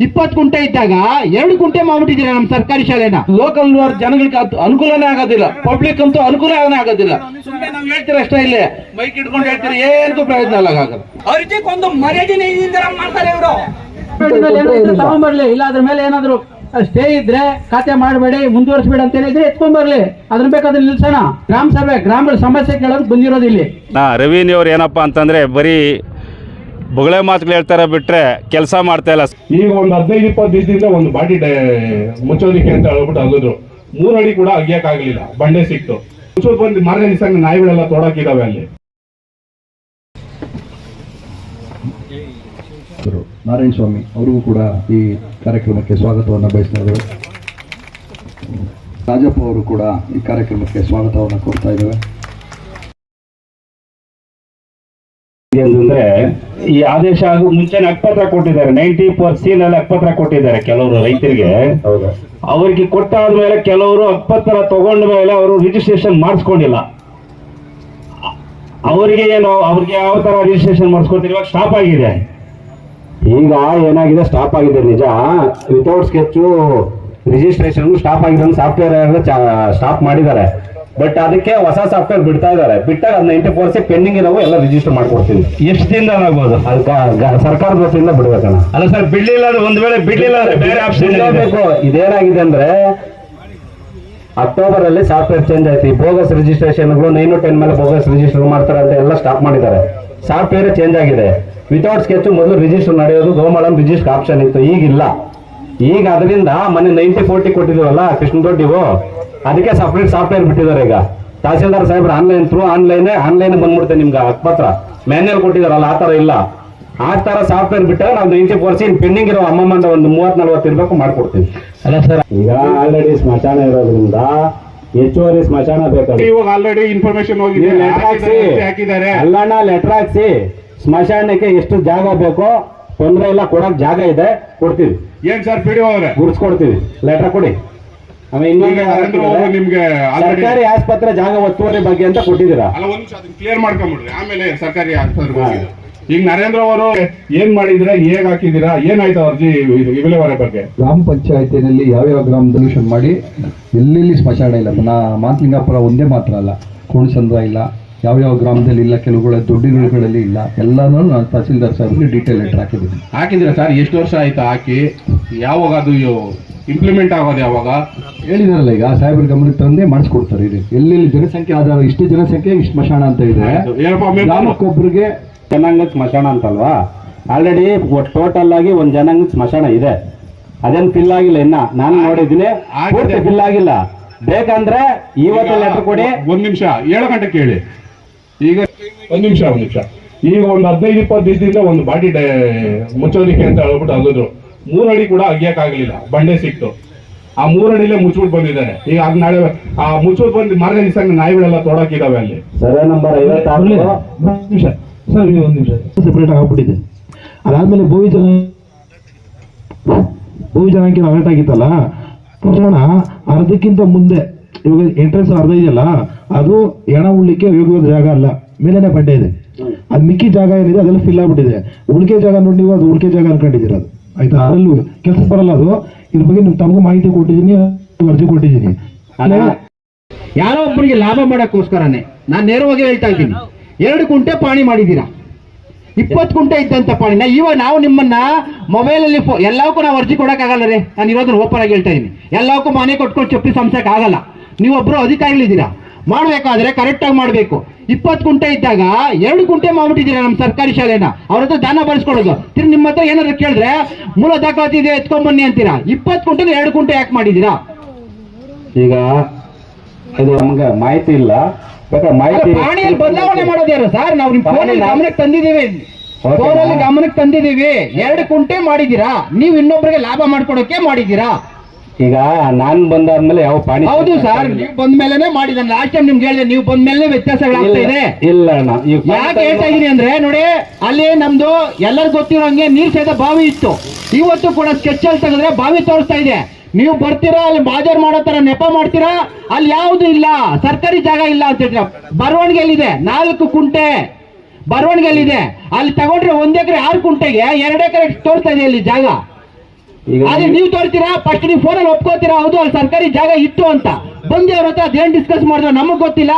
ಇಪ್ಪತ್ತು ಕುಂಟೆ ಇದ್ದಾಗ ಎರಡು ಕುಂಟೆ ಮಾಡ್ಬಿಟ್ಟಿದ್ದೀರಾ ನಮ್ಮ ಸರ್ಕಾರಿ ಶಾಲೆನ? ಲೋಕಲ್ ಜನಗಳಿಗೆ ಅನುಕೂಲನೇ ಆಗೋದಿಲ್ಲ. ಪಬ್ಲಿಕ್ ಅಂತೂ ಅನುಕೂಲನೇ ಆಗೋದಿಲ್ಲ. ಸುಮ್ಮನೆ ನಾವು ಹೇಳ್ತೀರ ಅಷ್ಟೇ ಇಲ್ಲೇ. ಮೈಕ್ ಇಟ್ಕೊಂಡು ಹೇಳ್ತೀರಿ ಏನಕ್ಕೂ ಪ್ರಯೋಜನ ಅಲ್ಲ ಆಗಲ್ಲ ಒಂದು ಮರ್ಯಾದೆನೇ ಮಾಡ್ತಾರೆ ಇವರು. ತಗೊಂಡ್ಬರ್ಲಿ ಇಲ್ಲ ಅದ್ರ ಮೇಲೆ ಏನಾದ್ರು ಸ್ಟೇ ಇದ್ರೆ ಖಾತೆ ಮಾಡಬೇಡಿ ಮುಂದುವರಿಸಬೇಡಿ ಅಂತ ಹೇಳಿದ್ರೆ ಎತ್ಕೊಂಡ್ಬರ್ಲಿ ಅದ್ರ ಬೇಕಾದ್ರೆ ನಿಲ್ಸೋಣ. ಗ್ರಾಮ ಸಭೆ ಗ್ರಾಮಗಳ ಸಮಸ್ಯೆ ಕೇಳೋದು ಬಂದಿರೋದು ಇಲ್ಲಿ. ನಾ ರವಿನಿಯವ್ರು ಏನಪ್ಪಾ ಅಂತಂದ್ರೆ ಬರೀ ಬೊಗಳೆ ಮಾತುಗಳು ಹೇಳ್ತಾರೆ ಬಿಟ್ರೆ ಕೆಲಸ ಮಾಡ್ತಾ ಇಲ್ಲ. ಈಗ ಒಂದು ಹದಿನೈದು ಇಪ್ಪತ್ತು ದಿವಸದಿಂದ ಒಂದು ಬಾಡಿ ಮುಚ್ಚೋದಿಕ್ಕೆ ಅಂತ ಹೇಳ್ಬಿಟ್ಟು ಅಲ್ಲಿದ್ರು ಮೂರು ಅಡಿ ಕೂಡ ಅಗಿಯಕ್ಕಾಗಲಿಲ್ಲ ಬಂಡೆ ಸಿಕ್ತು. ಮುಚ್ಚೋದು ಬಂದು ಮಾರನೇ ದಿವಸ ನಾಯಿಗಳೆಲ್ಲ ತೊಡಕಿದಾವೆ ಅಲ್ಲಿ. ನಾರಾಯಣ ಸ್ವಾಮಿ ಅವರಿಗೂ ಕೂಡ ಈ ಕಾರ್ಯಕ್ರಮಕ್ಕೆ ಸ್ವಾಗತವನ್ನು ಬಯಸ್ತಾ ಇದ್ದೇವೆ ರಾಜಪ್ಪ ಅವರು ಕೂಡ ಈ ಕಾರ್ಯಕ್ರಮಕ್ಕೆ ಸ್ವಾಗತವನ್ನು ಕೊಡ್ತಾ ಇದ್ದೇವೆ. ಅಂತಂದ್ರೆ ಈ ಆದೇಶ ಆಗು ಮುಂಚೆನೆ ಅಕ್ಪತ್ರ ಕೊಟ್ಟಿದ್ದಾರೆ. ನೈಂಟಿ ಫೋರ್ ಅಲ್ಲಿ ಅಕ್ಪತ್ರ ಕೊಟ್ಟಿದ್ದಾರೆ ಕೆಲವರು ರೈತರಿಗೆ. ಅವರಿಗೆ ಕೊಟ್ಟಾದ್ಮೇಲೆ ಕೆಲವರು ಅಕ್ಪತ್ರ ತಗೊಂಡ ಮೇಲೆ ಅವರು ರಿಜಿಸ್ಟ್ರೇಷನ್ ಮಾಡಿಸ್ಕೊಂಡಿಲ್ಲ. ಅವರಿಗೆ ಏನು ಅವ್ರಿಗೆ ಯಾವ ತರ ರಿಜಿಸ್ಟ್ರೇಷನ್ ಮಾಡಿಸ್ಕೊಡ್ತಾರೆ? ಇವಾಗ ಸ್ಟಾಪ್ ಆಗಿದೆ. ಈಗ ಏನಾಗಿದೆ? ಸ್ಟಾಪ್ ಆಗಿದೆ ನಿಜ. ವಿತೌಟ್ ಸ್ಕೆಚ್ ರಿಜಿಸ್ಟ್ರೇಷನ್ ಸ್ಟಾಪ್ ಆಗಿದೆ ಸಾಫ್ಟ್ವೇರ್ ಸ್ಟಾಪ್ ಮಾಡಿದ್ದಾರೆ. ಬಟ್ ಅದಕ್ಕೆ ಹೊಸ ಸಾಫ್ಟ್ವೇರ್ ಬಿಡ್ತಾ ಇದ್ದಾರೆ. ಬಿಟ್ಟಾಗ ನೈಂಟಿ ಫೋರ್ ಸಿ ಪೆಂಡಿಂಗ್ ಇದಾವೆ ಎಲ್ಲ ರಿಜಿಸ್ಟರ್ ಮಾಡ್ಕೊಡ್ತೀವಿ ಎಷ್ಟು ದಿನ ಆಗ್ಬೋದು ಸರ್ಕಾರದ ವತಿಯಿಂದ ಬಿಡ್ಬೇಕಣ್ಣ. ಅಲ್ಲ ಸರ್ ಬಿಡ್ಲಿಲ್ಲ ಅಂದ್ರೆ ಒಂದ್ ವೇಳೆ ಬಿಡ್ಲಿಲ್ಲ ಅಂದ್ರೆ ಬೇರೆ ಆಪ್ಷನ್ ಬೇಕು ಇದೇನಾಗಿದೆ ಅಂದ್ರೆ ಅಕ್ಟೋಬರ್ ಅಲ್ಲಿ ಸಾಫ್ಟ್ವೇರ್ ಚೇಂಜ್ ಆಯ್ತು. ಈ ಬೋಗಸ್ ರಿಜಿಸ್ಟ್ರೇಷನ್ಗಳು ನೈನ್ ಟೆನ್ ಮೇಲೆ ಬೋಗಸ್ ರಿಜಿಸ್ಟರ್ ಮಾಡ್ತಾರೆ ಅಂತ ಎಲ್ಲ ಸ್ಟಾಪ್ ಮಾಡಿದ್ದಾರೆ. ಸಾಫ್ಟ್ವೇರ್ ಚೇಂಜ್ ಆಗಿದೆ. ವಿತೌಟ್ ಸ್ಕೆಚ್ ಮೊದಲು ರಿಜಿಸ್ಟರ್ ನಡೆಯೋದು ಗೋಮಾಳಂ ರಿಜಿಸ್ಟರ್ ಆಪ್ಷನ್ ಇತ್ತು. ಈಗಿಲ್ಲ. ಈಗ ಅದರಿಂದ ಮೊನ್ನೆ ನೈಂಟಿ ಫೋರ್ಟಿ ಕೊಟ್ಟಿದ್ದೀವಲ್ಲ ಕೃಷ್ಣ ದೊಡ್ಡಿವು ಅದಕ್ಕೆ ಸಪ್ರೇಟ್ ಸಾಫ್ಟ್ವೇರ್ ಬಿಟ್ಟಿದ್ದಾರೆ ಈಗ. ತಹಸೀಲ್ದಾರ್ ಸಾಹೇಬ್ರ ಆನ್ಲೈನ್ ಥ್ರೂ ಆನ್ಲೈನ್ ಆನ್ಲೈನ್ ಬಂದ್ಬಿಡುತ್ತೆ ನಿಮ್ಗೆ ಪತ್ರ. ಮ್ಯಾನ್ಯಲ್ ಕೊಟ್ಟಿದಾರಲ್ಲ ಆ ಥರ ಇಲ್ಲ. ಆ ಥರ ಸಾಫ್ಟ್ವೇರ್ ಬಿಟ್ಟರೆ ನಾವು ನೈಂಟಿ ಫೋರ್ ಸಿ ಪೆಂಡಿಂಗ್ ಇರೋ ಅಮ್ಮಮ್ಮಂದ ಒಂದು ಮೂವತ್ ನಲ್ವತ್ತು ಇರಬೇಕು ಮಾಡ್ಕೊಡ್ತೀವಿ. ಅಲ್ಲ ಸರ್ ಈಗ ಆಲ್ರೆಡಿ ಸ್ಮಶಾನ ಇರೋದ್ರಿಂದ ಹೆಚ್ಚುವರಿ ಸ್ಮಶಾನ ಬೇಕಾದ್ರೆ ಇವಾಗ ಆಲ್ರೆಡಿ ಇನ್ಫಾರ್ಮೇಶನ್ ಹೋಗಿದೆ. ಲೆಟರ್ ಹಾಕ್ಸಿ. ಹಾಕಿದ್ದಾರೆ. ಅಲ್ಲಣ್ಣ ಲೆಟರ್ ಹಾಕ್ಸಿ. ಸ್ಮಶಾನಕ್ಕೆ ಎಷ್ಟು ಜಾಗ ಬೇಕೋ ತೊಂದರೆ ಇಲ್ಲ ಕೊಡಕ್ ಜಾಗ ಇದೆ ಕೊಡ್ತೀವಿ. ಏನ್ ಸರ್ ಪಿ ಡಿ ಅವರೇ? ಗುರ್ಸ್ಕೊಡ್ತೀವಿ. ಲೆಟರ್ ಕೊಡಿ. ನಿಮ್ಗೆ ಸರ್ಕಾರಿ ಆಸ್ಪತ್ರೆ ಜಾಗ ಒತ್ತುವರಿ ಬಗ್ಗೆ ಅಂತ ಕೊಟ್ಟಿದ್ದೀರಾ? ಅಲ್ಲ ಒಂದ್ ನಿಮಿಷ ಅದನ್ನ ಕ್ಲಿಯರ್ ಮಾಡ್ಕೊಂಬಿಡ್ರಿ. ಆಮೇಲೆ ಸರ್ಕಾರಿ ಆಸ್ಪತ್ರೆ ಹೋಗಿದ್ದು. ಈಗ ನರೇಂದ್ರ ಅವರು ಏನ್ ಮಾಡಿದಿರಾ ಹೇಗ್ ಹಾಕಿದಿರಾ ಏನಾಯ್ತು ಅರ್ಜಿ ವಿಲೇವಾರಿ ಬಗ್ಗೆ? ಗ್ರಾಮ ಪಂಚಾಯತಿನಲ್ಲಿ ಯಾವ್ಯಾವ ಗ್ರಾಮ ಸೊಲ್ಯೂಷನ್ ಮಾಡಿ ಎಲ್ಲೆಲ್ಲಿ ಸ್ಮಶಾನ ಇಲ್ಲ? ನಾ ಮಾತಲಿಂಗಾಪುರ ಒಂದೇ ಮಾತ್ರ ಅಲ್ಲ. ಕೋಣಸಂದ್ರ ಇಲ್ಲ. ಯಾವ ಗ್ರಾಮದಲ್ಲಿ ಇಲ್ಲ ಕೆಲವುಗಳ ದೊಡ್ಡಗಳಲ್ಲಿ ಇಲ್ಲ. ಎಲ್ಲಾನು ನಾನು ತಹಸೀಲ್ದಾರ್ ಸಾಹೇಬ್ರಿಗೆ ಡೀಟೇಲ್ ಲೆಟರ್ ಹಾಕಿದ್ದೀನಿ. ಹಾಕಿದಿರಾ ಸರ್? ಎಷ್ಟು ವರ್ಷ ಆಯ್ತು ಹಾಕಿ? ಯಾವಾಗ ಅದು ಇಂಪ್ಲಿಮೆಂಟ್ ಆಗೋದು ಯಾವಾಗ ಹೇಳಿದಾರಲ್ಲ ಈಗ ಸಾಹೇಬ್ರ ಗಮನಕ್ಕೆ ತಂದೆ ಮಾಡಿಸ್ಕೊಡ್ತಾರೆ ಇದು. ಎಲ್ಲೆಲ್ಲಿ ಜನಸಂಖ್ಯೆ ಆಧಾರ ಇಷ್ಟು ಜನಸಂಖ್ಯೆ ಇಷ್ಟು ಸ್ಮಶಾನ ಅಂತ ಇದೆ? ಗ್ರಾಮಕ್ಕೊಬ್ಬರಿಗೆ ಜನಾಂಗದ ಸ್ಮಶಾನ ಅಂತಲ್ವಾ? ಆಲ್ರೆಡಿ ಟೋಟಲ್ ಆಗಿ ಒಂದ್ ಜನಾಂಗದ ಸ್ಮಶಾನ ಇದೆ. ಅದೇನ್ ಫಿಲ್ ಆಗಿಲ್ಲ ಇನ್ನ? ನಾನು ನೋಡಿದ್ದೀನಿ. ಫಿಲ್ ಆಗಿಲ್ಲ. ಬೇಕಂದ್ರೆ ಇವತ್ತು ಲೆಟರ್ ಕೊಡಿ. ಒಂದ್ ನಿಮಿಷ ಏಳು ಗಂಟೆ ಕೇಳಿ. ಈಗ ಒಂದ್ ನಿಮಿಷ ಒಂದ್ ನಿಮಿಷ. ಈಗ ಒಂದ್ ಹದಿನೈದು ಇಪ್ಪತ್ತು ದಿವಸದಿಂದ ಒಂದು ಬಾಡಿ ಮುಚ್ಚೋದಿಕ್ಕೆ ಅಂತ ಹೇಳ್ಬಿಟ್ಟು ಅಲ್ಲಿದ್ರು ಮೂರ್ ಅಡಿ ಕೂಡ ಅಗಿಯಕ್ಕಾಗಲಿಲ್ಲ. ಬಂಡೆ ಸಿಕ್ತು. ಆ ಮೂರ್ ಮುಚ್ಚಿಬಿಟ್ಟು ಬಂದಿದ್ದಾರೆ. ಈಗ ಅದ್ ನಾಳೆ ಆ ಮುಚ್ಚಿಬಿಟ್ಟು ಬಂದು ಮಾರನೇ ದಿವಸ ನಾಯಿಗಳೆಲ್ಲ ತೊಡಕಿದಾವೆ ಅಲ್ಲಿ. ಸರ್ವೆ ನಂಬರ್ ಐವತ್ತಾರು. ನಿಮಿಷ. ಸರ್ ಒಂದು ನಿಮಿಷ. ಸೆಪರೇಟ್ ಆಗ್ಬಿಟ್ಟಿದೆ ಅದಾದ್ಮೇಲೆ ಭೂವಿ ಜನ ಭೂವಿ ಜನಾಂಗ ಅಲರ್ಟ್ ಆಗಿತ್ತಲ್ಲ? ಅರ್ಧಕ್ಕಿಂತ ಮುಂದೆ ಇವಾಗ ಎಂಟ್ರೆನ್ಸ್ ಅರ್ಧ ಇದೆಯಲ್ಲ ಅದು ಎಣ ಉಳ್ಳಿಕ್ಕೆ ಯೋಗ್ಯವಾದ ಜಾಗ ಅಲ್ಲ. ಮೇಲೇನೆ ಬಂಡೆ ಇದೆ. ಅದು ಮಿಕ್ಕಿ ಜಾಗ ಏನಿದೆ ಅದೆಲ್ಲ ಫಿಲ್ ಆಗ್ಬಿಟ್ಟಿದೆ. ಉಳಿಕೆ ಜಾಗ ನೋಡಿ ನೀವು ಅದು ಉಳಿಕೆ ಜಾಗ ಅನ್ಕೊಂಡಿದ್ದೀರ ಅದು. ಆಯ್ತಾ? ಅದರಲ್ಲೂ ಕೆಲಸ ಬರಲ್ಲ ಅದು. ಇದ್ರ ಬಗ್ಗೆ ನಿಮ್ಮ ತಮಗೂ ಮಾಹಿತಿ ಕೊಟ್ಟಿದ್ದೀನಿ ಅರ್ಜಿ ಕೊಟ್ಟಿದ್ದೀನಿ. ಯಾರೋ ಒಬ್ಬರಿಗೆ ಲಾಭ ಮಾಡೋಕ್ಕೋಸ್ಕರನೇ ನಾನು ನೇರವಾಗಿ ಹೇಳ್ತಾ ಇದ್ದೀನಿ. ಎರಡು ಕುಂಟೆ ಪಾಣಿ ಮಾಡಿದ್ದೀರಾ? ಇಪ್ಪತ್ತು ಕುಂಟೆ ಇದ್ದಂತ ಪಾಣಿನ ಇವಾಗ ನಾವು ನಿಮ್ಮನ್ನ ಮೊಬೈಲ್ ಅಲ್ಲಿ ಎಲ್ಲವಕ್ಕೂ ನಾವು ಅರ್ಜಿ ಕೊಡಕ್ಕಾಗಲ್ಲ ರೀ. ನಾನು ಇರೋದನ್ನ ಓಪನ್ ಆಗಿ ಹೇಳ್ತಾ ಇದ್ದೀನಿ. ಎಲ್ಲವಕ್ಕೂ ಮನೆ ಕೊಟ್ಕೊಂಡು ಚಪ್ಪಿ ಸಂಸಕ್ಕೆ ಆಗಲ್ಲ. ನೀವೊಬ್ರು ಅಧಿಕಾರಿಗಳಿದ್ದೀರಾ? ಮಾಡಬೇಕಾದ್ರೆ ಕರೆಕ್ಟಾಗಿ ಮಾಡಬೇಕು. ಇಪ್ಪತ್ತು ಕುಂಟೆ ಇದ್ದಾಗ ಎರಡು ಕುಂಟೆ ಮಾಡ್ಬಿಟ್ಟಿದ್ದೀರಾ ನಮ್ಮ ಸರ್ಕಾರಿ ಶಾಲೆನ? ಅವ್ರ ಹತ್ರ ದಾನ ಬಳಸ್ಕೊಡೋದು. ತಿರ್ಗಿ ನಿಮ್ಮ ಹತ್ರ ಏನಾದ್ರು ಕೇಳಿದ್ರೆ ಮೂಲ ದಾಖಲಾತಿ ಇದೆ ಎತ್ಕೊಂಬನ್ನಿ ಅಂತೀರಾ? ಇಪ್ಪತ್ತು ಕುಂಟೆ ಎರಡು ಕುಂಟೆ ಯಾಕೆ ಮಾಡಿದ್ದೀರಾ? ಈಗ ಇದು ನಮ್ಗೆ ಮಾಹಿತಿ ಇಲ್ಲ. ಬೇಕಾದ್ರೆ ಮಾಹಿತಿ ಪಾಣಿಯಲ್ಲಿ ಬದಲಾವಣೆ ಮಾಡೋದೇ ಯಾರು? ಸರ್ ನಾವು ನಿಮ್ ಫೋನಲ್ಲಿ ಗಮನಕ್ಕೆ ತಂದಿದ್ದೀವಿ. ಫೋನಲ್ಲಿ ಗಮನಕ್ಕೆ ತಂದಿದ್ದೀವಿ. ಎರಡು ಕುಂಟೆ ಮಾಡಿದ್ದೀರಾ? ನೀವು ಇನ್ನೊಬ್ಬರಿಗೆ ಲಾಭ ಮಾಡ್ಕೊಡೋಕೆ ಮಾಡಿದ್ದೀರಾ? ಈಗ ನಾನ್ ಬಂದಾದ್ಮೇಲೆ ಯಾವ ಪಾಣಿ ಹೌದು ಸರ್ ನೀವು ಬಂದ ಮೇಲೆನೆ ಮಾಡಿದ್ದಾನೆ. ಲಾಸ್ಟ್ ಟೈಮ್ ನಿಮ್ಗೆ ಹೇಳಿದೆ ನೀವು ಬಂದ ಮೇಲೆ ವ್ಯತ್ಯಾಸಗಳಾಗ್ತಾ ಇದೆ. ಇಲ್ಲ- ಇಲ್ಲ ಅಣ್ಣ. ಈಗ ಯಾಕೆ ಹೇಳ್ತಾ ಇದೀನಿ ಅಂದ್ರೆ ನೋಡಿ ಅಲ್ಲಿ ನಮ್ದು ಎಲ್ಲರಿಗೂ ಗೊತ್ತಿರೋಂಗೆ ನೀರ್ ಸಹಿತ ಬಾವಿ ಇತ್ತು. ಇವತ್ತು ಕೂಡ ಸ್ಕೆಚ್ ಅಲ್ಲಿ ತೆಗೆದ್ರೆ ಬಾವಿ ತೋರಿಸ್ತಾ ಇದೆ. ನೀವು ಬರ್ತೀರಾ ಅಲ್ಲಿ ಬಾಜಾರ್ ಮಾಡೋ ತರ ನೆಪ ಮಾಡ್ತೀರಾ? ಅಲ್ಲಿ ಯಾವುದು ಇಲ್ಲ. ಸರ್ಕಾರಿ ಜಾಗ ಇಲ್ಲ ಅಂತ ಹೇಳ್ತೀರಾ. ಬರವಣಿಗೆಯಲ್ಲಿದೆ ನಾಲ್ಕು ಕುಂಟೆ ಬರವಣಿಗೆಯಲ್ಲಿದೆ. ಅಲ್ಲಿ ತಗೊಂಡ್ರೆ ಒಂದ್ ಎಕರೆ ಆರು ಕುಂಟೆಗೆ ಎರಡು ಎಕರೆ ತೋರಿಸ್ತಾ ಇದೆ ಅಲ್ಲಿ ಜಾಗ. ಆದ್ರೆ ನೀವು ತೋರ್ತೀರಾ? ಫಸ್ಟ್ ನೀವು ಫೋನಲ್ಲಿ ಒಪ್ಕೋತೀರಾ? ಹೌದು ಅಲ್ಲಿ ಸರ್ಕಾರಿ ಜಾಗ ಇತ್ತು ಅಂತ. ಬಂದು ಅವ್ರ ಹತ್ರ ಅದೇನ್ ಡಿಸ್ಕಸ್ ಮಾಡಿದ್ರು ನಮಗ್ ಗೊತ್ತಿಲ್ಲ.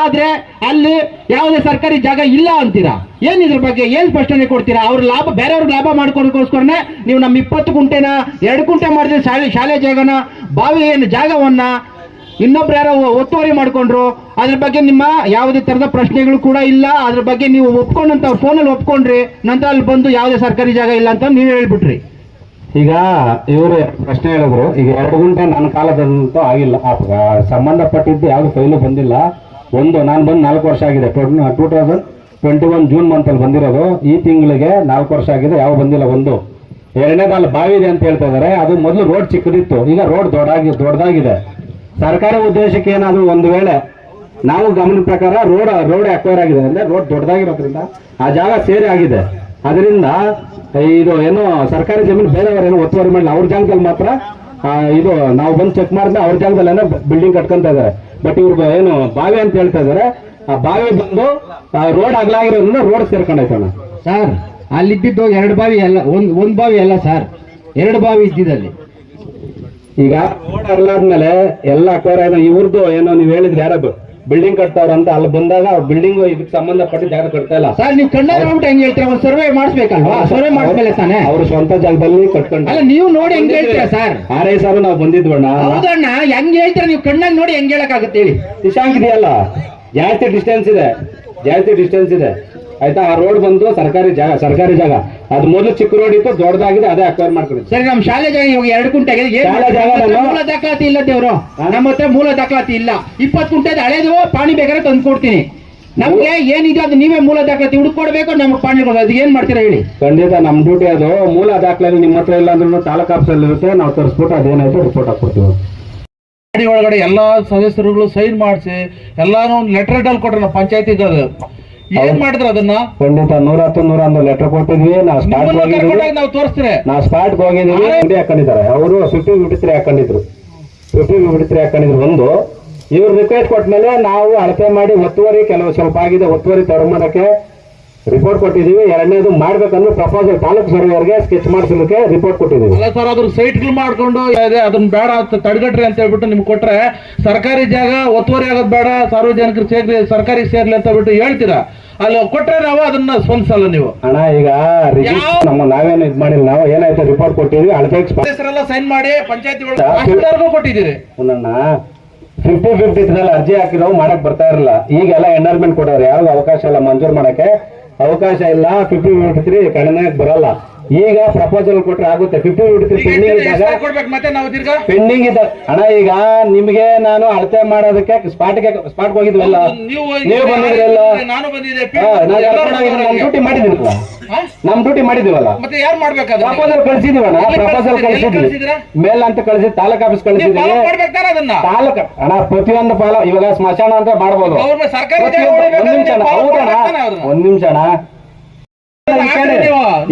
ಆದ್ರೆ ಅಲ್ಲಿ ಯಾವುದೇ ಸರ್ಕಾರಿ ಜಾಗ ಇಲ್ಲ ಅಂತೀರಾ? ಏನ್ ಇದ್ರ ಬಗ್ಗೆ? ಏನ್ ಸ್ಪಷ್ಟನೆ ಕೊಡ್ತೀರಾ? ಅವ್ರ ಲಾಭ ಬೇರೆಯವ್ರ ಲಾಭ ಮಾಡ್ಕೊಳಕೋಸ್ಕರನೇ ನೀವು ನಮ್ಮ ಇಪ್ಪತ್ತು ಗುಂಟೆನ ಎರಡು ಗುಂಟೆ ಮಾಡಿದ್ರೆ ಶಾಲೆ ಶಾಲೆ ಜಾಗನ ಬಾವಿ ಏನು ಜಾಗವನ್ನ ಇನ್ನೊಬ್ರು ಯಾರೋ ಒತ್ತುವರಿ ಮಾಡ್ಕೊಂಡ್ರು. ಅದ್ರ ಬಗ್ಗೆ ನಿಮ್ಮ ಯಾವುದೇ ತರದ ಪ್ರಶ್ನೆಗಳು ಕೂಡ ಇಲ್ಲ. ಅದ್ರ ಬಗ್ಗೆ ನೀವು ಒಪ್ಕೊಂಡಂತ ಫೋನಲ್ಲಿ ಒಪ್ಕೊಂಡ್ರಿ. ನಂತರ ಅಲ್ಲಿ ಬಂದು ಯಾವುದೇ ಸರ್ಕಾರಿ ಜಾಗ ಇಲ್ಲ ಅಂತ ನೀವು ಹೇಳ್ಬಿಟ್ರಿ. ಈಗ ಇವರು ಪ್ರಶ್ನೆ ಹೇಳಿದ್ರು, ಈಗ ಎರಡು ಗಂಟೆ ನನ್ನ ಕಾಲದಂತೂ ಆಗಿಲ್ಲ. ಸಂಬಂಧಪಟ್ಟಿದ್ದು ಯಾವ್ದು ಫೈಲು ಬಂದಿಲ್ಲ. ಒಂದು, ನಾನು ಬಂದು ನಾಲ್ಕು ವರ್ಷ ಆಗಿದೆ. Two thousand twenty one June ಮಂತಲ್ಲಿ ಬಂದಿರೋದು. ಈ ತಿಂಗಳಿಗೆ ನಾಲ್ಕು ವರ್ಷ ಆಗಿದೆ, ಯಾವ ಬಂದಿಲ್ಲ ಒಂದು. ಎರಡನೇ ಬಾವಿ ಇದೆ ಅಂತ ಹೇಳ್ತಾ ಇದ್ದಾರೆ ಅದು ಮೊದಲು ರೋಡ್ ಚಿಕ್ಕದಿತ್ತು. ಈಗ ರೋಡ್ ದೊಡ್ಡಾಗಿ, ದೊಡ್ಡದಾಗಿದೆ. ಸರ್ಕಾರಿ ಉದ್ದೇಶಕ್ಕೆ ಏನಾದರೂ ಒಂದು ವೇಳೆ ನಾವು ಗಮನದ ಪ್ರಕಾರ ರೋಡ್ ರೋಡ್ ಅಕ್ವೈರ್ ಆಗಿದೆ. ಅಂದ್ರೆ ರೋಡ್ ದೊಡ್ಡದಾಗಿರೋದ್ರಿಂದ ಆ ಜಾಗ ಸೇರಿ ಆಗಿದೆ. ಅದರಿಂದ ಇದು ಏನು ಸರ್ಕಾರಿ ಜಮೀನು ಬೇರೆಯವ್ರ ಏನೋ ಒತ್ತುವರಿ ಮಾಡಿಲ್ಲ ಅವ್ರ ಜಾಗದಲ್ಲಿ ಮಾತ್ರ ಇದು ನಾವು ಬಂದು ಚೆಕ್ ಮಾಡಿದ್ರೆ ಅವ್ರ ಜಾಗದಲ್ಲಿ ಬಿಲ್ಡಿಂಗ್ ಕಟ್ಕೊಂತ ಇದ್ದಾರೆ ಬಟ್ ಇವ್ರಿಗೆ ಏನು ಬಾವಿ ಅಂತ ಹೇಳ್ತಾ ಇದ್ದಾರೆ ಆ ಬಾವಿ ಬಂದು ರೋಡ್ ಅಗಲಾಗಿರೋದ್ರಿಂದ ರೋಡ್ ಸೇರ್ಕೊಂಡೈತಣ್ಣ ಸರ್ ಅಲ್ಲಿದ್ದು ಎರಡು ಬಾವಿ ಅಲ್ಲ ಒಂದ್ ಒಂದ್ ಬಾವಿ ಅಲ್ಲ ಸರ್ ಎರಡು ಬಾವಿ ಇದ್ದಿದ್ದಲ್ಲಿ ಈಗ ರೋಡ್ ಅರ್ಲಾದ್ಮೇಲೆ ಎಲ್ಲ ಕೋರ ಆಗಿದೆ ಇವ್ರದ್ದು ಏನೋ ನೀವು ಹೇಳಿದ್ರೆ ಯಾರ ಬಿಲ್ಡಿಂಗ್ ಕಟ್ತಾವ್ರ ಅಂತ ಅಲ್ಲಿ ಬಂದಾಗ ಬಿಲ್ಡಿಂಗ್ ಇದಕ್ಕೆ ಸಂಬಂಧಪಟ್ಟ ಜಾಗ ಕಟ್ತಾ ಇಲ್ಲ. ಸರ್ ನೀವು ಕಣ್ಣ ನೋಡ್ಬಿಟ್ಟು ಹೆಂಗ್ ಹೇಳ್ತೀರಾ? ಒಂದು ಸರ್ವೆ ಮಾಡಿಸ್ಬೇಕಲ್ವಾ? ಸರ್ವೆ ಮಾಡಿಸ್ಮೇಲೆ ತಾನೆ? ಅವ್ರ ಸ್ವಂತ ಜಾಗದಲ್ಲಿ ಕಟ್ಕೊಂಡು ಅಲ್ಲ ನೀವು ನೋಡಿ ಹೆಂಗ್ ಹೇಳ್ತೀರಾ ಸರ್? ಆರೇ ಸಾರು ನಾವು ಬಂದಿದ್ವಣ್ಣ ಹೌದಣ್ಣ ಹೆಂಗ್ ಹೇಳ್ತೀರಾ? ನೀವು ಕಣ್ಣಾಗ ನೋಡಿ ಹೆಂಗ್ ಹೇಳಕ್ಕಾಗತ್ತೆ ಹೇಳಿ. ದಿಶಾಂಕ್ ಇದೆಯಲ್ಲ? ಜಾಸ್ತಿ ಡಿಸ್ಟೆನ್ಸ್ ಇದೆ. ಜಾಸ್ತಿ ಡಿಸ್ಟೆನ್ಸ್ ಇದೆ. ಆಯ್ತಾ? ಆ ರೋಡ್ ಬಂದು ಸರ್ಕಾರಿ ಜಾಗ ಸರ್ಕಾರಿ ಜಾಗ. ಅದು ಮೊದಲು ಚಿಕ್ಕ ರೋಡ್ ಇತ್ತು ದೊಡ್ಡದಾಗಿದೆ ಅದೇ ಅಕ್ವೈರ್ ಮಾಡ್ಕೊಂಡು ಸರಿ ನಮ್ಮ ಶಾಲೆ ಜಾಗ ಇವಾಗ ಎರಡು ಕುಂಟೆ ಆಗಿದೆ. ಏನ್ ಶಾಲೆ ಜಾಗ ನಮ್ಮ ಹತ್ರ ನಾನು- ಮೂಲ ದಾಖಲಾತಿ ಇಲ್ಲ ದೇವ್ರು? ನಮ್ಮ ಹತ್ರ ಮೂಲ ದಾಖಲಾತಿ ಇಲ್ಲ. ಇಪ್ಪತ್ತು ಕುಂಟೆ ಹಳೇದು ಪಾಣಿ ಬೇಕಾದ್ರೆ ತಂದು ಕೊಡ್ತೀನಿ. ನಮ್ಗೆ ಏನಿದೆ ಅದು ನೀವೇ ಮೂಲ ದಾಖಲಾತಿ ಹುಡುಕೊಡ್ಬೇಕು ನಮ್ಗೆ ಪಾಣಿ ಕೊಡೋದು ಅದು ಏನ್ ಮಾಡ್ತೀರಾ ಹೇಳಿ? ಖಂಡಿತ ನಮ್ ಡ್ಯೂಟಿ ಅದು. ಮೂಲ ದಾಖಲೆ ನಿಮ್ಮ ಹತ್ರ ಇಲ್ಲ ಅಂದ್ರೂ ತಾಲೂಕ್ ಆಫೀಸಲ್ಲಿ ಇರುತ್ತೆ. ನಾವು ತರಿಸ್ಬಿಟ್ಟು ಅದೇನಾಯ್ತು ರಿಪೋರ್ಟ್ ಹಾಕ್ಕೊಡ್ತೀವಿ. ಗಾಡಿ ಒಳಗಡೆ ಎಲ್ಲಾ ಸದಸ್ಯರುಗಳು ಸೈನ್ ಮಾಡಿಸಿ ಎಲ್ಲಾನು ಒಂದು ಲೆಟರ್ ಅಲ್ಲಿ ಕೊಟ್ರ ಪಂಚಾಯತಿಗೆ ಅದು. ಏನ್ ಮಾಡಿದ್ರ ಅದನ್ನ? ಖಂಡಿತ ನೂರ ಹತ್ತು ನೂರ ಒಂದು ಲೆಟರ್ ಕೊಟ್ಟಿದ್ವಿ ನಾವು ಸ್ಪಾಟ್ ನಾವು ತೋರಿಸ್ತೀರಿ. ನಾವು ಸ್ಪಾಟ್ ಹೋಗಿದೀವಿ. ಅಂಗಡಿ ಹಾಕೊಂಡಿದ್ದಾರೆ. ಅವರು ಫಿಫ್ಟಿ ಫಿಫ್ಟಿ ತ್ರೀ ಹಾಕೊಂಡಿದ್ರು. ಫಿಫ್ಟಿ ಫಿಫ್ಟಿ ತ್ರೀ ಹಾಕೊಂಡಿದ್ರು. ಒಂದು ಇವ್ರು ರಿಕ್ವೆಸ್ಟ್ ಕೊಟ್ಮೇಲೆ ನಾವು ಅಳತೆ ಮಾಡಿ ಒತ್ತುವರಿ ಕೆಲವು ಸ್ವಲ್ಪ ಆಗಿದೆ ಒತ್ತುವರಿ ತಗೊಂಬರಕ್ಕೆ ರಿಪೋರ್ಟ್ ಕೊಟ್ಟಿದ್ದೀವಿ. ಎರಡನೇದು ಮಾಡ್ಬೇಕಂದ್ರೆ ಪ್ರಪೋಸಲ್ ತಾಲೂಕ್ ಸರ್ವೇರ್ಗೆ ಸ್ಕೆಚ್ ಮಾಡಿಸಲಿಕ್ಕೆ ರಿಪೋರ್ಟ್ ಕೊಟ್ಟಿದ್ದೀವಿ. ಅಲ್ಲ ಸರ್ ಅದ್ರ ಸೈಟ್ಗಳು ಮಾಡ್ಕೊಂಡು ಇದೆ ಅದನ್ನ ಬೇಡ ಅಂತ ತಡೆಗಟ್ರಿ ಅಂತ ಹೇಳ್ಬಿಟ್ಟು ನಿಮ್ಗೆ ಕೊಟ್ರೆ ಸರ್ಕಾರಿ ಜಾಗ ಒತ್ತುವರಿ ಆಗೋದು ಬೇಡ ಸಾರ್ವಜನಿಕರು ಸೇರ್ಲಿ ಸರ್ಕಾರಿ ಸೇರ್ಲಿ ಅಂತ ಬಿಟ್ಟು ಹೇಳ್ತೀರಾ? ಅಲ್ಲಿ ಕೊಟ್ರೆ ನಾವು ಅದನ್ನ ಸ್ಪಂದಿಸಲ್ಲ ನೀವು. ಅಣ್ಣ ಈಗ ನಮ್ಮ ನಾವೇನು ಇದು ಮಾಡಿಲ್ಲ ನಾವು ಏನಾಯ್ತು ರಿಪೋರ್ಟ್ ಕೊಟ್ಟಿದ್ವಿ ಅಳತೆಗೆ ಎಲ್ಲ ಸೈನ್ ಮಾಡಿ ಪಂಚಾಯತಿ ಒಳಗೆ ಕೊಟ್ಟಿದ್ದೀರಿ. ಫಿಫ್ಟಿ ಫಿಫ್ಟಿ ಅರ್ಜಿ ಹಾಕಿರೋ ಮಾಡಕ್ ಬರ್ತಾ ಇರಲಿಲ್ಲ ಈಗೆಲ್ಲ ಎನ್ವೈರ್ಮೆಂಟ್ ಕೊಡೋರು ಯಾರಿಗೂ ಅವಕಾಶ ಇಲ್ಲ ಮಂಜೂರು ಮಾಡಕ್ಕೆ. ಅವಕಾಶ ಇಲ್ಲ ಫಿಫ್ಟಿ ಮಿನಿಟ್ ರೀ ಕಡಿಮೆ ಬರಲ್ಲ. ಈಗ ಪ್ರಪೋಸಲ್ ಕೊಟ್ರೆ ಆಗುತ್ತೆ. ಫಿಫ್ಟಿ ಫಿಫ್ಟಿ ಪೆಂಡಿಂಗ್ ಇದ್ದಾಗ ಮತ್ತೆ ನಾವು ತಿರ್ಗಾ? ಪೆಂಡಿಂಗ್ ಇದ್ದ ಅಣ್ಣ ಈಗ ನಿಮ್ಗೆ ನಾನು ಅಳತೆ ಮಾಡೋದಕ್ಕೆ ಸ್ಪಾಟ್ಗೆ ಸ್ಪಾಟ್ ಹೋಗಿದ್ವಲ್ಲ? ನೀವು ಬಂದಿದ್ರಲ್ಲ? ನಮ್ ಡ್ಯೂಟಿ ಮಾಡಿದಿರಲ್ಲ ನಮ್ ಡ್ಯೂಟಿ ಮಾಡಿದಿವಲ್ಲ ಮತ್ತೆ ಯಾರು ಮಾಡ್ಬೇಕಾದ್ರೆ ಪ್ರಪೋಸಲ್ ಕಳ್ಸಿದೀವಣ್ಣ ಪ್ರಪೋಸಲ್ ಕಳ್ಸಿದ್ವಿ? ಮೇಲ್ ಅಂತ ಕಳ್ಸಿ ತಾಲೂಕ್ ಆಫೀಸ್ ಕಳ್ಸಿದ್ವಿ ತಾಲೂಕ ಅಣ್ಣ ಪ್ರತಿಯೊಂದು ಪಾಲ ಇವಾಗ ಸ್ಮಶಾನ ಅಂತ ಮಾಡ್ಬೋದು. ಒಂದ್ ನಿಮಿಷ ಒಂದ್ ನಿಮಿಷ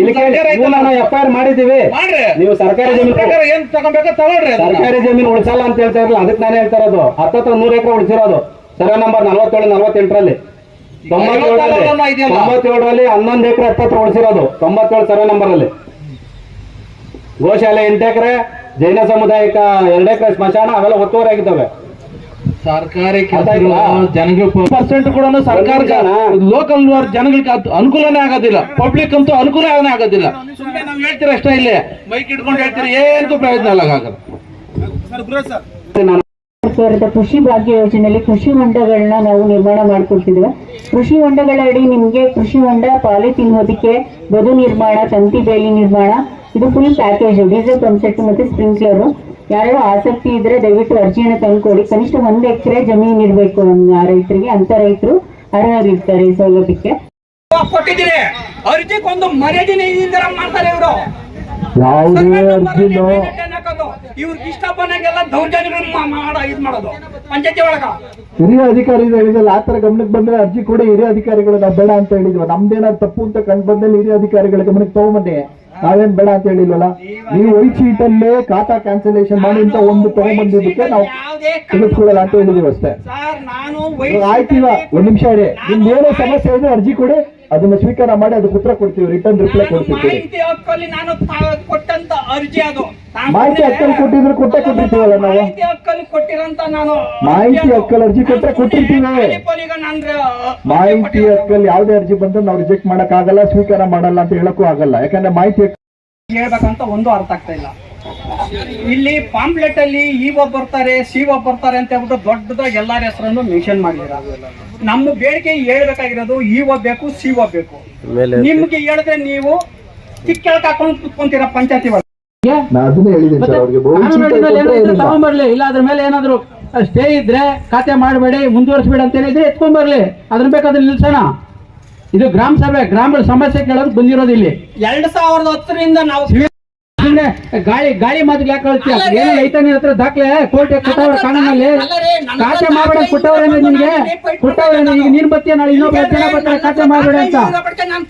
ಇಲ್ಲಿ ನೀವು. ಸರ್ಕಾರ ಸರ್ಕಾರಿ ಜಮೀನು ಪ್ರಕಾರ ಏನ್ ತಗೊಂಬೇಕೋ ತಗೊಳ್ರಿ ಸರ್ಕಾರಿ ಜಮೀನು ಉಳಿಸಲ್ಲ ಅಂತ ಹೇಳ್ತಾ ಇರಲಿಲ್ಲ. ಅದಕ್ಕೆ ನಾನು ಹೇಳ್ತಾ ಇರೋದು. ಹತ್ತತ್ರ ನೂರ ಎಕರೆ ಉಳಿಸಿರೋದು. ಸರ್ವೆ ನಂಬರ್ ನಲವತ್ತೇಳು ನಲವತ್ತೆಂಟರಲ್ಲಿ. ತೊಂಬತ್ತೇಳರಲ್ಲಿ. ತೊಂಬತ್ತೇಳರಲ್ಲಿ ಹನ್ನೊಂದು ಎಕರೆ ಹತ್ತತ್ರ ಉಳಿಸಿರೋದು. ತೊಂಬತ್ತೇಳು ಸರ್ವೆ ನಂಬರ್ ಅಲ್ಲಿ. ಗೋಶಾಲೆ ಎಂಟು ಎಕರೆ ಜೈನ ಸಮುದಾಯಕ್ಕೆ ಎರಡು ಎಕರೆ ಸ್ಮಶಾನ ಅವೆಲ್ಲ ಒತ್ತುವರಿ ಆಗಿದ್ದಾವೆ. ಸರ್ಕಾರಿ? ಜನಗಳು ಪರ್ಸೆಂಟ್ ಕೂಡ ಸರ್ಕಾರ. ಲೋಕಲ್ ಜನಗಳಿಗೆ ಅನುಕೂಲನೇ ಆಗೋದಿಲ್ಲ. ಪಬ್ಲಿಕ್ ಅಂತೂ ಅನುಕೂಲನೇ ಆಗೋದಿಲ್ಲ. ಸುಮ್ಮನೆ ನಾವು ಹೇಳ್ತೀರ ಅಷ್ಟೇ ಇಲ್ಲಿ? ಮೈಕ್ ಇಟ್ಕೊಂಡು ಹೇಳ್ತೀರಿ? ಏನು ಪ್ರಯೋಜನ ಇಲ್ಲ ಹಾಗಾದ್ರೆ. ಸರ್ಕಾರದ ಕೃಷಿ ಭಾಗ್ಯ ಯೋಜನೆಯಲ್ಲಿ ಕೃಷಿ ಹೊಂಡಗಳನ್ನ ನಾವು ನಿರ್ಮಾಣ ಮಾಡ್ಕೊಡ್ತಿದ್ವಿ ಕೃಷಿ ಹೊಂಡಗಳ ಅಡಿ ನಿಮಗೆ ಕೃಷಿ ಹೊಂಡ ಪಾಲಿ ಹೊದಿಕೆ ಬದು ನಿರ್ಮಾಣ ತಂತಿ ಬೇಲಿ ನಿರ್ಮಾಣ ಇದು full package diesel pump set ಮತ್ತೆ ಸ್ಪ್ರಿಂಕ್ಲರ್. ಯಾರು ಆಸಕ್ತಿ ಇದ್ರೆ ದಯವಿಟ್ಟು ಅರ್ಜಿಯನ್ನು ತಂದ್ಕೊಡಿ. ಕನಿಷ್ಠ ಒಂದು ಎಕರೆ ಜಮೀನು ಇರಬೇಕು ಆ ರೈತರಿಗೆ. ಅಂತ ರೈತರು ಅರ್ಹರಿರ್ತಾರೆ ಈ ಸೌಲಭ್ಯಕ್ಕೆ. ಕೊಟ್ಟಿದ್ದೀರಿ. ಅರ್ಜಿಗೊಂದು ಮರ್ಯಾದೆನೇ ಇಲ್ದಿರ ಮಾಡ್ತಾರೆ ಇವರು. ಯಾವುದೇ ಅರ್ಜಿನೋ ಇವ್ರಿಗೆ ಇಷ್ಟ ಬಂದಂಗೆಲ್ಲ ದೌರ್ಜನ್ಯಗಳು ಮಾ- ಮಾಡ ಇದ್ ಮಾಡೋದು. ಪಂಚಾಯತಿ ಒಳಗ. ಹಿರಿಯ ಅಧಿಕಾರಿ ಹೇಳಿದಲ್ಲ ಆ ತರ ಗಮನಕ್ಕೆ ಬಂದ್ರೆ ಅರ್ಜಿ ಕೊಡಿ. ಹಿರಿಯ ಅಧಿಕಾರಿಗಳು ನಾವು ಬೇಡ ಅಂತ ಹೇಳಿದ್ವಿ ನಮ್ದೇನಾದ್ರು ತಪ್ಪು ಅಂತ ಕಂಡು ಬಂದಲ್ಲಿ ಹಿರಿಯ ಅಧಿಕಾರಿಗಳ ಗಮನಕ್ಕೆ ತಗೊಂಬನ್ನಿ. ನಾವೇನ್ ಬೇಡ ಅಂತ ಹೇಳಿಲ್ಲ ನೀವು ವೈಟ್ ಶೀಟ್ ಅಲ್ಲೇ ಖಾತಾ ಕ್ಯಾನ್ಸಲೇಷನ್ ಮಾಡಿ ಅಂತ ಒಂದು ತಗೊಂಡ್ಬಂದಿದ್ದಕ್ಕೆ ನಾವು ತಿಳಿಸ್ಕೊಳ್ಳಲ್ಲ ಅಂತ ಹೇಳಿದೀವಿ ಅಷ್ಟೇ. ಸರ್ ನಾನು ಇವಾಗ ಆಯ್ತು ಒಂದ್ ನಿಮಿಷ ಇದೆ ನಿಮ್ದು ಏನೋ ಸಮಸ್ಯೆ ಇದೆ ಅರ್ಜಿ ಕೊಡಿ. ಅದನ್ನ ಸ್ವೀಕಾರ ಮಾಡಿ ಅದಕ್ಕೆ ಉತ್ತರ ಕೊಡ್ತೀವಿ ರಿಟರ್ನ್ ರಿಪ್ಲೈ ಕೊಡ್ತೀವಿ. ಮಾಹಿತಿ ಹಕ್ಕಲ್ಲಿ ನಾನು ತಾ- ಕೊಟ್ಟಂತ ಅರ್ಜಿ ಅದು. ಮಾಹಿತಿ ಹಕ್ಕಲ್ಲಿ ಕೊಟ್ಟಿದ್ರೆ ಕೊಟ್ಟೆ ಕೊಟ್ಟಿರ್ತೀವಲ್ಲ ನಾವು? ಮಾಹಿತಿ ಹಕ್ಕಲ್ಲಿ ಕೊಟ್ಟಿರಂತ ನಾನು ಮಾಹಿತಿ ಹಕ್ಕಲ್ಲಿ ಅರ್ಜಿ ಕೊಟ್ಟರೆ ಕೊಟ್ಟಿರ್ತೀವಿ. ನಾನು ಮಾಹಿತಿ ಹಕ್ಕಲ್ಲಿ ಯಾವುದೇ ಅರ್ಜಿ ಬಂದ್ರೆ ನಾವು ರಿಜೆಕ್ಟ್ ಮಾಡಕ್ ಆಗಲ್ಲ ಸ್ವೀಕಾರ ಮಾಡಲ್ಲ ಅಂತ ಹೇಳಕ್ಕೂ ಆಗಲ್ಲ. ಯಾಕಂದ್ರೆ ಮಾಹಿತಿ ಹಕ್ಕು ಹೇಳ್ಬೇಕಂತ ಒಂದು ಅರ್ಥ ಆಗ್ತಾ ಇಲ್ಲ. ಇಲ್ಲಿ ಪಾಂಪ್ಲೆಟ್ ಅಲ್ಲಿ ಇ ಒ ಬರ್ತಾರೆ ಸಿ ಒ ಬರ್ತಾರೆ ಅಂತ ಹೇಳ್ಬಿಟ್ಟು ದೊಡ್ಡದಾಗಿ ಎಲ್ಲಾರ ಹೆಸರನ್ನು ಮೆನ್ಷನ್ ಮಾಡಿದ್ರ ನಮ್ಮ ಬೇಡಿಕೆ ಹೇಳ್ಬೇಕಾಗಿರೋದು ಇ ಒ ಬೇಕು ಸಿ ಒ ಬೇಕು. ನಿಮ್ಗೆ ಹೇಳಿದ್ರೆ ನೀವು ಚಿಕ್ಕ ಕೆಳಕ್ ಹಾಕೊಂಡು ಕುತ್ಕೊಂತೀರ ಪಂಚಾಯತಿ ತಗೊಂಡ್ಬರ್ಲಿ ಇಲ್ಲ. ಅದ್ರ ಮೇಲೆ ಏನಾದ್ರು ಸ್ಟೇ ಇದ್ರೆ ಖಾತೆ ಮಾಡಬೇಡಿ ಮುಂದುವರಿಸಬೇಡಿ ಅಂತ ಹೇಳಿದ್ರೆ ಎತ್ಕೊಂಡ್ ಬರ್ಲಿ. ಅದ್ರ ಬೇಕಾದ್ರೆ ನಿಲ್ಸೋಣ. ಇದು ಗ್ರಾಮ ಸಭೆ ಗ್ರಾಮಗಳ ಸಮಸ್ಯೆ ಕೇಳೋದು ಬಂದಿರೋದು ಇಲ್ಲಿ. ಎರಡ್ ಸಾವಿರದ ಹತ್ತರಿಂದ ನಾವು ಸುಮ್ನೆ ಗಾಳಿ ಗಾಳಿ ಮಾತಿಗೆ ಯಾಕೆ ಕಳ್ತೀಯ ಏನೋ ಐತಾನೆ ಹತ್ರ ದಾಖಲೆ? ಕೋರ್ಟ್ ಕೊಟ್ಟವ್ರ ಕಾನೂನಲ್ಲಿ? ಖಾತೆ ಮಾಡಬೇಡ ಕೊಟ್ಟವ್ರೇನೆ ನಿನ್ಗೆ? ಕೊಟ್ಟವ್ರೆ ಈಗ ನೀನ್ ಬತ್ತೀಯ ನಾಳೆ? ಇನ್ನೊಬ್ಬ ಜನ ಬರ್ತಾರೆ ಖಾತೆ ಮಾಡಬೇಡ ಅಂತ. ನಾನು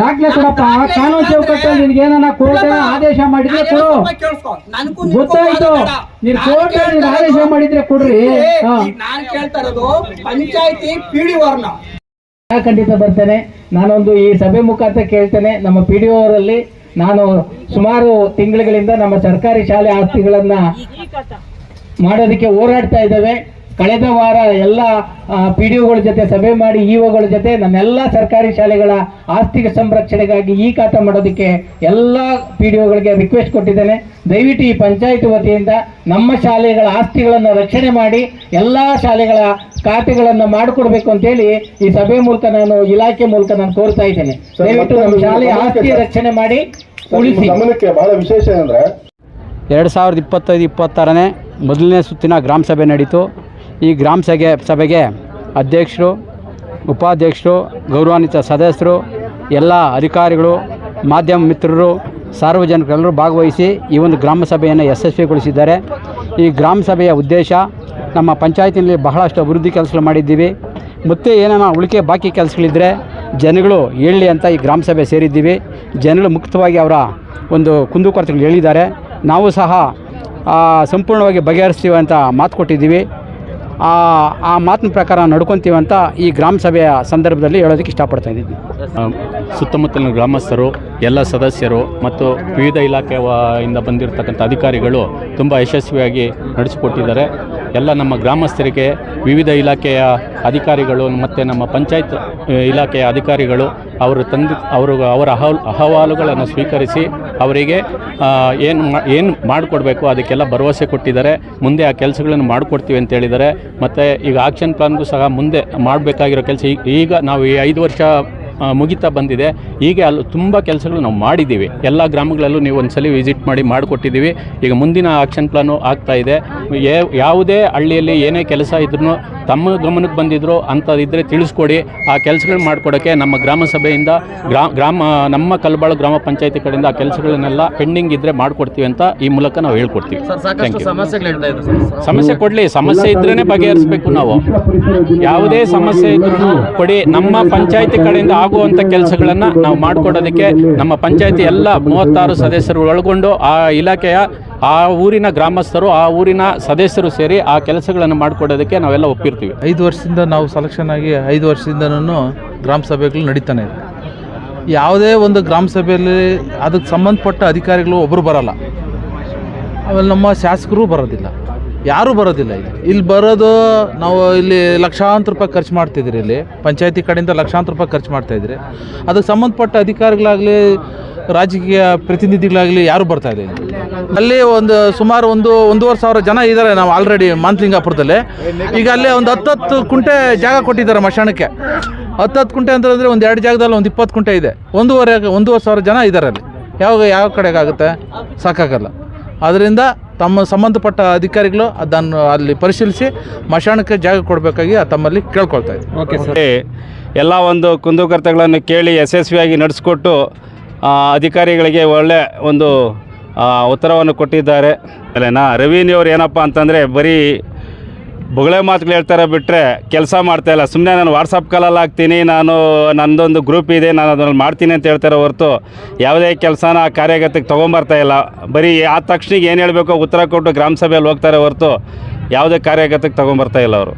ದಾಖಲೆ ಕೊಡಪ್ಪ. ಕಾನೂನು ಚೌಕಟ್ಟಲ್ಲಿ ನಿನ್ಗೆ ಏನನ್ನ ಕೋರ್ಟ್ ಆದೇಶ ಮಾಡಿದ್ರೆ ಕೊಡು. ಗೊತ್ತಾಯ್ತು. ನೀನ್ ಕೋರ್ಟ್ ನೀನ್ ಆದೇಶ ಮಾಡಿದ್ರೆ ಕೊಡ್ರಿ. ನಾನು ಕೇಳ್ತಾ ಇರೋದು ಪಂಚಾಯತಿ ಪಿಡಿ ವರ್ಣ. ಖಂಡಿತ ಬರ್ತೇನೆ. ನಾನೊಂದು ಈ ಸಭೆ ಮುಖಾಂತರ ಕೇಳ್ತೇನೆ. ನಮ್ಮ ಪಿ ಡಿ ಅವರಲ್ಲಿ ನಾನು ಸುಮಾರು ತಿಂಗಳುಗಳಿಂದ ನಮ್ಮ ಸರ್ಕಾರಿ ಶಾಲೆ ಆಸ್ತಿಗಳನ್ನ ಮಾಡೋದಕ್ಕೆ ಹೋರಾಡ್ತಾ ಇದ್ದೇವೆ. ಕಳೆದ ವಾರ ಎಲ್ಲ ಪಿ ಡಿ ಒಗಳ ಜೊತೆ ಸಭೆ ಮಾಡಿ ಇ ಒಗಳ ಜೊತೆ ನಮ್ಮೆಲ್ಲ ಸರ್ಕಾರಿ ಶಾಲೆಗಳ ಆಸ್ತಿಗೆ ಸಂರಕ್ಷಣೆಗಾಗಿ ಈ ಕಾಟ ಮಾಡೋದಕ್ಕೆ ಎಲ್ಲ ಪಿ ಡಿ ಒಗಳಿಗೆ ರಿಕ್ವೆಸ್ಟ್ ಕೊಟ್ಟಿದ್ದೇನೆ. ದಯವಿಟ್ಟು ಈ ಪಂಚಾಯತ್ ವತಿಯಿಂದ ನಮ್ಮ ಶಾಲೆಗಳ ಆಸ್ತಿಗಳನ್ನು ರಕ್ಷಣೆ ಮಾಡಿ ಎಲ್ಲ ಶಾಲೆಗಳ ಖಾತೆಗಳನ್ನು ಮಾಡಿಕೊಡ್ಬೇಕು ಅಂತೇಳಿ ಈ ಸಭೆ ಮೂಲಕ ನಾನು ಇಲಾಖೆ ಮೂಲಕ ನಾನು ಕೋರ್ತಾ ಇದ್ದೇನೆ. ದಯವಿಟ್ಟು ನಮ್ಮ ಶಾಲೆಯ ಆಸ್ತಿ ರಕ್ಷಣೆ ಮಾಡಿ ಉಳಿಸಿ. ಗಮನಕ್ಕೆ ಬಹಳ ವಿಶೇಷ ಏನಂದ್ರೆ ಎರಡು ಸಾವಿರದ ಇಪ್ಪತ್ತೈದು ಇಪ್ಪತ್ತಾರನೇ ಮೊದಲನೇ ಸುತ್ತಿನ ಗ್ರಾಮ ಸಭೆ ನಡೀತು. ಈ ಗ್ರಾಮ ಸಭೆ ಸಭೆಗೆ ಅಧ್ಯಕ್ಷರು, ಉಪಾಧ್ಯಕ್ಷರು, ಗೌರವಾನ್ವಿತ ಸದಸ್ಯರು, ಎಲ್ಲ ಅಧಿಕಾರಿಗಳು, ಮಾಧ್ಯಮ ಮಿತ್ರರು, ಸಾರ್ವಜನಿಕರೆಲ್ಲರೂ ಭಾಗವಹಿಸಿ ಈ ಒಂದು ಗ್ರಾಮ ಸಭೆಯನ್ನು ಯಶಸ್ವಿಗೊಳಿಸಿದ್ದಾರೆ. ಈ ಗ್ರಾಮ ಸಭೆಯ ಉದ್ದೇಶ ನಮ್ಮ ಪಂಚಾಯತಿನಲ್ಲಿ ಬಹಳಷ್ಟು ಅಭಿವೃದ್ಧಿ ಕೆಲಸಗಳು ಮಾಡಿದ್ದೀವಿ. ಮತ್ತು ಏನೇನೋ ಉಳಿಕೆ ಬಾಕಿ ಕೆಲಸಗಳಿದ್ದರೆ ಜನಗಳು ಹೇಳಲಿ ಅಂತ ಈ ಗ್ರಾಮ ಸಭೆ ಸೇರಿದ್ದೀವಿ. ಜನಗಳು ಮುಕ್ತವಾಗಿ ಅವರ ಒಂದು ಕುಂದುಕೊರತೆಗಳು ಹೇಳಿದ್ದಾರೆ. ನಾವು ಸಹ ಸಂಪೂರ್ಣವಾಗಿ ಬಗೆಹರಿಸ್ತೀವಿ ಅಂತ ಮಾತು ಕೊಟ್ಟಿದ್ದೀವಿ. ಆ ಆ ಮಾತಿನ ಪ್ರಕಾರ ನಡ್ಕೊತೀವಿ ಅಂತ ಈ ಗ್ರಾಮ ಸಭೆಯ ಸಂದರ್ಭದಲ್ಲಿ ಹೇಳೋದಕ್ಕೆ ಇಷ್ಟಪಡ್ತಾ ಇದ್ದೀನಿ. ಸುತ್ತಮುತ್ತಲಿನ ಗ್ರಾಮಸ್ಥರು, ಎಲ್ಲ ಸದಸ್ಯರು ಮತ್ತು ವಿವಿಧ ಇಲಾಖೆ ಇಂದ ಬಂದಿರತಕ್ಕಂಥ ಅಧಿಕಾರಿಗಳು ತುಂಬ ಯಶಸ್ವಿಯಾಗಿ ನಡೆಸಿಕೊಟ್ಟಿದ್ದಾರೆ. ಎಲ್ಲ ನಮ್ಮ ಗ್ರಾಮಸ್ಥರಿಗೆ ವಿವಿಧ ಇಲಾಖೆಯ ಅಧಿಕಾರಿಗಳು ಮತ್ತು ನಮ್ಮ ಪಂಚಾಯತ್ ಇಲಾಖೆಯ ಅಧಿಕಾರಿಗಳು ಅವರು ತಂದು, ಅವರು, ಅವರ ಅಹವಾಲು ಅಹವಾಲುಗಳನ್ನು ಸ್ವೀಕರಿಸಿ ಅವರಿಗೆ ಏನು ಏನು ಮಾಡಿಕೊಡ್ಬೇಕು ಅದಕ್ಕೆಲ್ಲ ಭರವಸೆ ಕೊಟ್ಟಿದ್ದಾರೆ. ಮುಂದೆ ಆ ಕೆಲಸಗಳನ್ನು ಮಾಡಿಕೊಡ್ತೀವಿ ಅಂತ ಹೇಳಿದ್ದಾರೆ. ಮತ್ತು ಈಗ ಆಕ್ಷನ್ ಪ್ಲಾನ್ಗೂ ಸಹ ಮುಂದೆ ಮಾಡಬೇಕಾಗಿರೋ ಕೆಲಸ ಈಗ ನಾವು ಈ ಐದು ವರ್ಷ ಮುಗಿತಾ ಬಂದಿದೆ. ಹೀಗೆ ಅಲ್ಲಿ ತುಂಬ ಕೆಲಸಗಳು ನಾವು ಮಾಡಿದ್ದೀವಿ. ಎಲ್ಲ ಗ್ರಾಮಗಳಲ್ಲೂ ನೀವು ಒಂದ್ಸಲಿ ವಿಸಿಟ್ ಮಾಡಿ ಮಾಡಿಕೊಟ್ಟಿದ್ದೀವಿ. ಈಗ ಮುಂದಿನ ಆಕ್ಷನ್ ಪ್ಲಾನು ಆಗ್ತಾ ಇದೆ. ಯಾವುದೇ ಹಳ್ಳಿಯಲ್ಲಿ ಏನೇ ಕೆಲಸ ಇದ್ರೂ ತಮ್ಮ ಗಮನಕ್ಕೆ ಬಂದಿದ್ರು ಅಂಥದ್ದಿದ್ದರೆ ತಿಳಿಸ್ಕೊಡಿ. ಆ ಕೆಲಸಗಳು ಮಾಡಿಕೊಡೋಕ್ಕೆ ನಮ್ಮ ಗ್ರಾಮ ಸಭೆಯಿಂದ ಗ್ರಾ ಗ್ರಾಮ ನಮ್ಮ ಕಲ್ಬಾಳು ಗ್ರಾಮ ಪಂಚಾಯತಿ ಕಡೆಯಿಂದ ಆ ಕೆಲಸಗಳನ್ನೆಲ್ಲ ಪೆಂಡಿಂಗ್ ಇದ್ದರೆ ಮಾಡಿಕೊಡ್ತೀವಿ ಅಂತ ಈ ಮೂಲಕ ನಾವು ಹೇಳ್ಕೊಡ್ತೀವಿ. ಸಮಸ್ಯೆ ಕೊಡಲಿ ಸಮಸ್ಯೆ ಇದ್ರೇ ಬಗೆಹರಿಸಬೇಕು ನಾವು. ಯಾವುದೇ ಸಮಸ್ಯೆ ಇದ್ರೂ ಕೊಡಿ ನಮ್ಮ ಪಂಚಾಯತಿ ಕಡೆಯಿಂದ ಆಗುವಂಥ ಕೆಲಸಗಳನ್ನು ನಾವು ಮಾಡಿಕೊಡೋದಕ್ಕೆ ನಮ್ಮ ಪಂಚಾಯತಿ ಎಲ್ಲ ಮೂವತ್ತಾರು ಸದಸ್ಯರು ಒಳಗೊಂಡು ಆ ಇಲಾಖೆಯ ಆ ಊರಿನ ಗ್ರಾಮಸ್ಥರು, ಆ ಊರಿನ ಸದಸ್ಯರು ಸೇರಿ ಆ ಕೆಲಸಗಳನ್ನು ಮಾಡಿಕೊಡೋದಕ್ಕೆ ನಾವೆಲ್ಲ ಒಪ್ಪಿರ್ತೀವಿ. ಐದು ವರ್ಷದಿಂದ ನಾವು ಸೆಲೆಕ್ಷನ್ ಆಗಿ ಐದು ವರ್ಷದಿಂದನೂ ಗ್ರಾಮ ಸಭೆಗಳು ನಡೀತಾನೆ ಇದೆ. ಯಾವುದೇ ಒಂದು ಗ್ರಾಮ ಸಭೆಯಲ್ಲಿ ಅದಕ್ಕೆ ಸಂಬಂಧಪಟ್ಟ ಅಧಿಕಾರಿಗಳು ಒಬ್ಬರು ಬರಲ್ಲ. ಆಮೇಲೆ ನಮ್ಮ ಶಾಸಕರು ಬರೋದಿಲ್ಲ. ಯಾರೂ ಬರೋದಿಲ್ಲ ಇಲ್ಲಿ. ಇಲ್ಲಿ ಬರೋದು ನಾವು ಇಲ್ಲಿ ಲಕ್ಷಾಂತರ ರೂಪಾಯಿ ಖರ್ಚು ಮಾಡ್ತಿದ್ದೀರಿ ಇಲ್ಲಿ. ಪಂಚಾಯತಿ ಕಡೆಯಿಂದ ಲಕ್ಷಾಂತರ ರೂಪಾಯಿ ಖರ್ಚು ಮಾಡ್ತಾಯಿದ್ರಿ ಅದಕ್ಕೆ ಸಂಬಂಧಪಟ್ಟ ಅಧಿಕಾರಿಗಳಾಗಲಿ, ರಾಜಕೀಯ ಪ್ರತಿನಿಧಿಗಳಾಗಲಿ ಯಾರು ಬರ್ತಾ ಇಲ್ಲ ಇಲ್ಲಿ. ಅಲ್ಲಿ ಒಂದು ಸುಮಾರು ಒಂದು ಒಂದೂವರೆ ಸಾವಿರ ಜನ ಇದ್ದಾರೆ ನಾವು ಆಲ್ರೆಡಿ ಮಾನ್ಲಿಂಗಾಪುರದಲ್ಲಿ ಈಗ ಅಲ್ಲಿ ಒಂದು ಹತ್ತತ್ತು ಕುಂಟೆ ಜಾಗ ಕೊಟ್ಟಿದ್ದಾರೆ ಮಶಾಣಕ್ಕೆ. ಹತ್ತತ್ತು ಕುಂಟೆ ಅಂತಂದರೆ ಒಂದು ಎರಡು ಜಾಗದಲ್ಲಿ ಒಂದು ಇಪ್ಪತ್ತು ಕುಂಟೆ ಇದೆ. ಒಂದೂವರೆ ಒಂದೂವರೆ ಸಾವಿರ ಜನ ಇದ್ದಾರೆ ಅಲ್ಲಿ. ಯಾವ ಯಾವ ಕಡೆಗಾಗುತ್ತೆ ಸಾಕಾಗಲ್ಲ. ಅದರಿಂದ ತಮ್ಮ ಸಂಬಂಧಪಟ್ಟ ಅಧಿಕಾರಿಗಳು ಅದನ್ನು ಅಲ್ಲಿ ಪರಿಶೀಲಿಸಿ ಮಶಾಣಕ್ಕೆ ಜಾಗ ಕೊಡಬೇಕಾಗಿ ತಮ್ಮಲ್ಲಿ ಕೇಳ್ಕೊಳ್ತಾ ಇದೆ ಓಕೆ ಸರ್ ಎಲ್ಲ ಒಂದು ಕುಂದುಕೊರತೆಗಳನ್ನು ಕೇಳಿ ಯಶಸ್ವಿಯಾಗಿ ನಡೆಸಿಕೊಟ್ಟು ಅಧಿಕಾರಿಗಳಿಗೆ ಒಳ್ಳೆ ಒಂದು ಉತ್ತರವನ್ನು ಕೊಟ್ಟಿದ್ದಾರೆ. ಅಲ್ಲೇನಾ ಅವರು ಏನಪ್ಪ ಅಂತಂದರೆ ಬರೀ ಬೊಗಳೆ ಮಾತುಗಳು ಹೇಳ್ತಾರೆ ಬಿಟ್ಟರೆ ಕೆಲಸ ಮಾಡ್ತಾಯಿಲ್ಲ ಸುಮ್ಮನೆ ನಾನು ವಾಟ್ಸಪ್ ಕಾಲಲ್ಲಿ ಹಾಕ್ತೀನಿ, ನಾನು ನನ್ನದೊಂದು ಗ್ರೂಪ್ ಇದೆ, ನಾನು ಅದನ್ನು ಮಾಡ್ತೀನಿ ಅಂತ ಹೇಳ್ತಾರೆ ಹೊರತು ಯಾವುದೇ ಕೆಲಸನ ಕಾರ್ಯಗತಕ್ಕೆ ತೊಗೊಂಬರ್ತಾ ಇಲ್ಲ. ಬರೀ ಆ ತಕ್ಷಣ ಏನು ಹೇಳಬೇಕು, ಉತ್ತರ ಕೊಟ್ಟು ಗ್ರಾಮ ಸಭೆಯಲ್ಲಿ ಹೋಗ್ತಾರೆ ಹೊರತು ಯಾವುದೇ ಕಾರ್ಯಗತಕ್ಕೆ ತೊಗೊಂಬರ್ತಾ ಇಲ್ಲ ಅವರು.